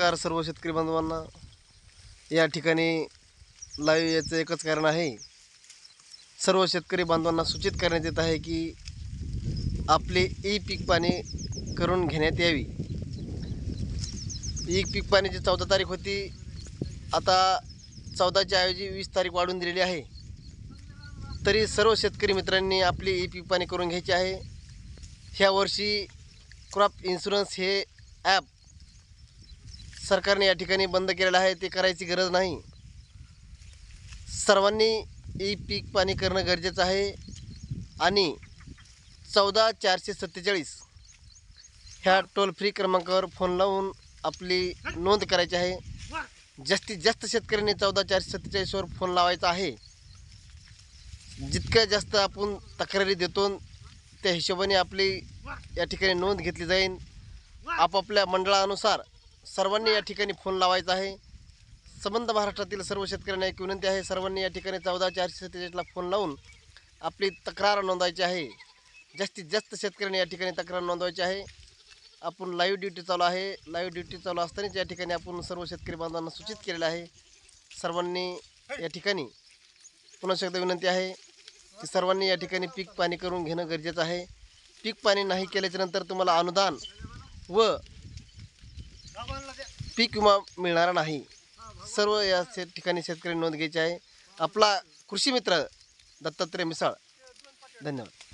नमस्कार सर्व शेतकरी बांधवांना. या ठिकाणी लाईव्ह याचं एकच कारण आहे. सर्व शेतकरी बांधवांना सूचित करण्यात येत आहे की आपले ई पीक पाणी करून घेण्यात यावी. ई पीक पाण्याची चौदा तारीख होती. आता चौदाच्या ऐवजी वीस तारीख वाढून दिलेली आहे. तरी सर्व शेतकरी मित्रांनी आपली ई पीक पाणी करून घ्यायची आहे. ह्या वर्षी क्रॉप इन्शुरन्स हे ॲप सरकारने या ठिकाणी बंद केलेलं आहे ते करायची गरज नाही. सर्वांनी ई पीक पाणी करणं गरजेचं आहे आणि चौदा चारशे सत्तेचाळीस ह्या टोल फ्री क्रमांकावर फोन लावून आपली नोंद करायची आहे. जास्तीत जास्त शेतकऱ्यांनी चौदा चारशे सत्तेचाळीसवर फोन लावायचा आहे. जितक्या जास्त आपण तक्रारी देतो त्या हिशोबाने आपली या ठिकाणी नोंद घेतली जाईल. आपापल्या मंडळानुसार सर्वांनी या ठिकाणी फोन लावायचा आहे. संबंध महाराष्ट्रातील सर्व शेतकऱ्यांना एक विनंती आहे. सर्वांनी या ठिकाणी चौदा चारशे सत्तेचाळीसला फोन लावून आपली तक्रार नोंदवायची आहे. जास्तीत जास्त शेतकऱ्यांनी या ठिकाणी तक्रार नोंदवायची आहे. आपण लाईव्ह ड्युटी चालू आहे. लाईव्ह ड्युटी चालू असतानाच या ठिकाणी आपण सर्व शेतकरी बांधवांना सूचित केलेलं आहे. सर्वांनी या ठिकाणी पुन्हा एकदा विनंती आहे की सर्वांनी या ठिकाणी पीक पाणी करून घेणं गरजेचं आहे. पीक पाणी नाही केल्याच्यानंतर तुम्हाला अनुदान व पीक विमा मिळणार नाही. सर्व या ठिकाणी शेतकरी नोंद घ्यायची आहे. आपला कृषी मित्र दत्तात्रय मिसाळ. धन्यवाद.